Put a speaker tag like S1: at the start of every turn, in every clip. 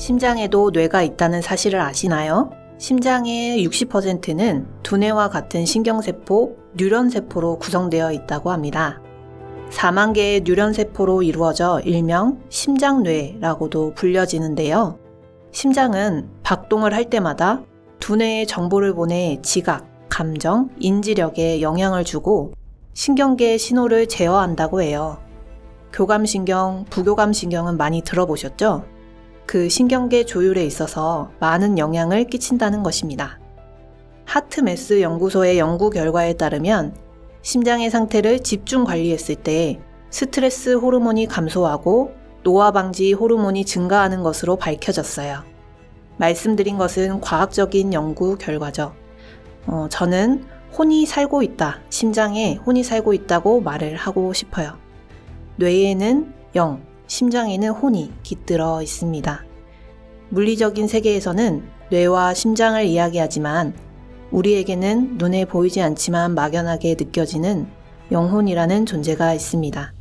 S1: 심장에도 뇌가 있다는 사실을 아시나요? 심장의 60%는 두뇌와 같은 신경세포, 뉴런세포로 구성되어 있다고 합니다. 4만 개의 뉴런세포로 이루어져 일명 심장뇌라고도 불려지는데요. 심장은 박동을 할 때마다 두뇌에 정보를 보내 지각, 감정, 인지력에 영향을 주고 신경계의 신호를 제어한다고 해요. 교감신경, 부교감신경은 많이 들어보셨죠? 그 신경계 조율에 있어서 많은 영향을 끼친다는 것입니다. 하트메스 연구소의 연구 결과에 따르면 심장의 상태를 집중 관리했을 때 스트레스 호르몬이 감소하고 노화 방지 호르몬이 증가하는 것으로 밝혀졌어요. 말씀드린 것은 과학적인 연구 결과죠. 어, 저는 혼이 살고 있다, 심장에 혼이 살고 있다고 말을 하고 싶어요. 뇌에는 영, 심장에는 혼이 깃들어 있습니다. 물리적인 세계에서는 뇌와 심장을 이야기하지만 우리에게는 눈에 보이지 않지만 막연하게 느껴지는 영혼이라는 존재가 있습니다.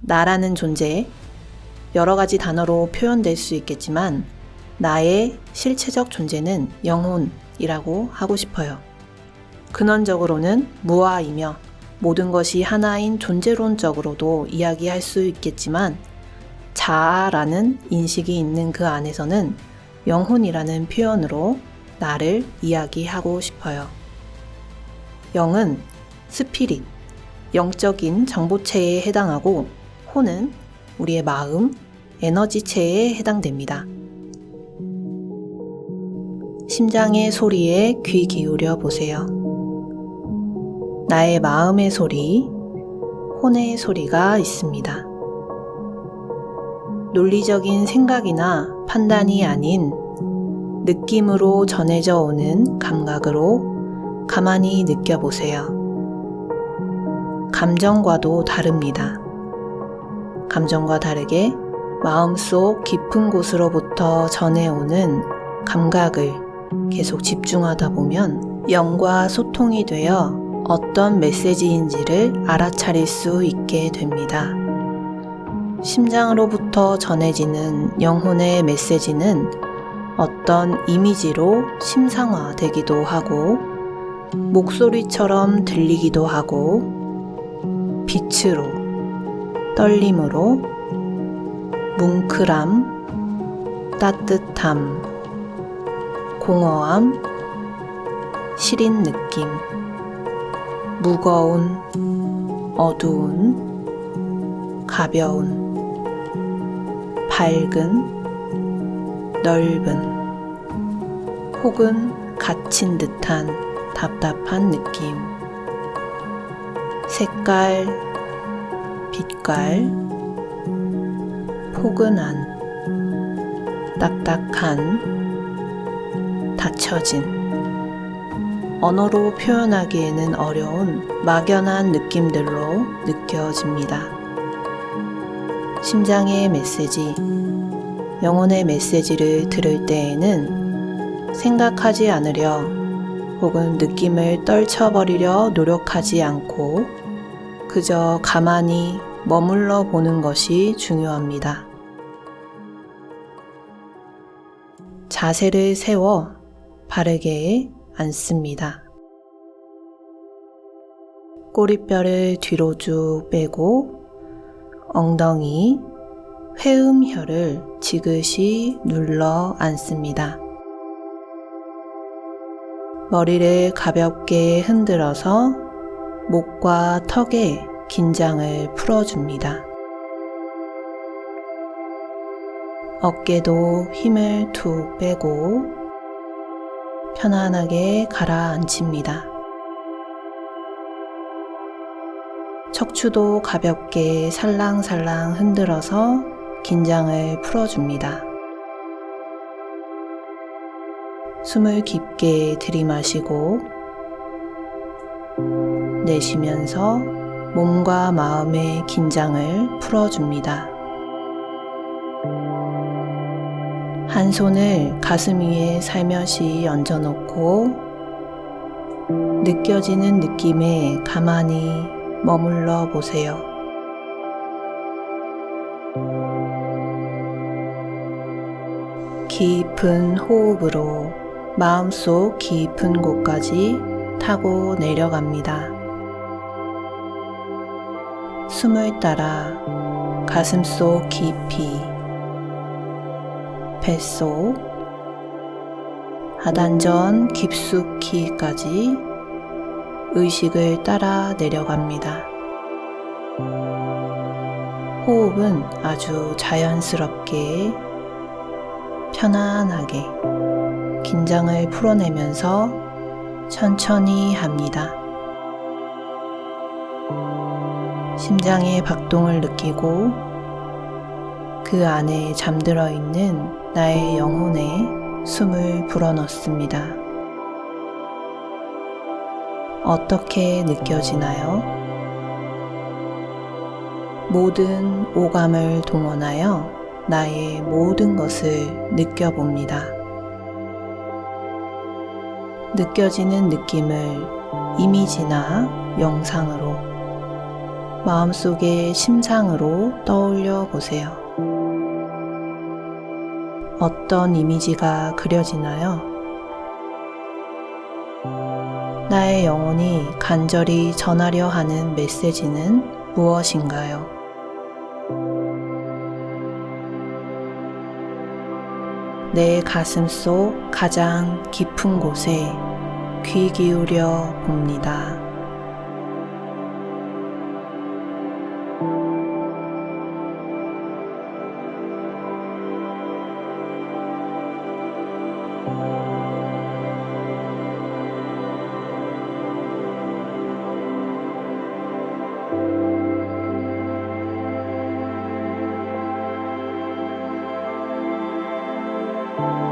S1: 나라는 존재, 여러 가지 단어로 표현될 수 있겠지만 나의 실체적 존재는 영혼이라고 하고 싶어요. 근원적으로는 무아이며 모든 것이 하나인 존재론적으로도 이야기할 수 있겠지만 자아라는 인식이 있는 그 안에서는 영혼이라는 표현으로 나를 이야기하고 싶어요. 영은 스피릿, 영적인 정보체에 해당하고 혼은 우리의 마음, 에너지체에 해당됩니다. 심장의 소리에 귀 기울여 보세요. 나의 마음의 소리, 혼의 소리가 있습니다. 논리적인 생각이나 판단이 아닌 느낌으로 전해져 오는 감각으로 가만히 느껴보세요. 감정과도 다릅니다. 감정과 다르게 마음속 깊은 곳으로부터 전해오는 감각을 계속 집중하다 보면 영과 소통이 되어 어떤 메시지인지를 알아차릴 수 있게 됩니다. 심장으로부터 전해지는 영혼의 메시지는 어떤 이미지로 심상화되기도 하고 목소리처럼 들리기도 하고 빛으로 떨림으로 뭉클함 따뜻함 공허함 시린 느낌 무거운 어두운 가벼운 밝은, 넓은, 혹은 갇힌 듯한 답답한 느낌. 색깔, 빛깔, 포근한, 딱딱한, 닫혀진. 언어로 표현하기에는 어려운 막연한 느낌들로 느껴집니다. 심장의 메시지, 영혼의 메시지를 들을 때에는 생각하지 않으려 혹은 느낌을 떨쳐버리려 노력하지 않고 그저 가만히 머물러 보는 것이 중요합니다. 자세를 세워 바르게 앉습니다. 꼬리뼈를 뒤로 쭉 빼고 엉덩이, 회음혈을 지그시 눌러 앉습니다. 머리를 가볍게 흔들어서 목과 턱에 긴장을 풀어줍니다. 어깨도 힘을 툭 빼고 편안하게 가라앉힙니다. 척추도 가볍게 살랑살랑 흔들어서 긴장을 풀어줍니다. 숨을 깊게 들이마시고 내쉬면서 몸과 마음의 긴장을 풀어줍니다. 한 손을 가슴 위에 살며시 얹어놓고 느껴지는 느낌에 가만히 머물러 보세요. 깊은 호흡으로 마음속 깊은 곳까지 타고 내려갑니다. 숨을 따라 가슴속 깊이, 뱃속, 하단전 깊숙이까지 의식을 따라 내려갑니다. 호흡은 아주 자연스럽게 편안하게 긴장을 풀어내면서 천천히 합니다. 심장의 박동을 느끼고 그 안에 잠들어 있는 나의 영혼에 숨을 불어넣습니다. 어떻게 느껴지나요? 모든 오감을 동원하여 나의 모든 것을 느껴봅니다. 느껴지는 느낌을 이미지나 영상으로 마음속의 심상으로 떠올려 보세요. 어떤 이미지가 그려지나요? 나의 영혼이 간절히 전하려 하는 메시지는 무엇인가요? 내 가슴 속 가장 깊은 곳에 귀 기울여 봅니다. Thank you.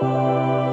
S1: Música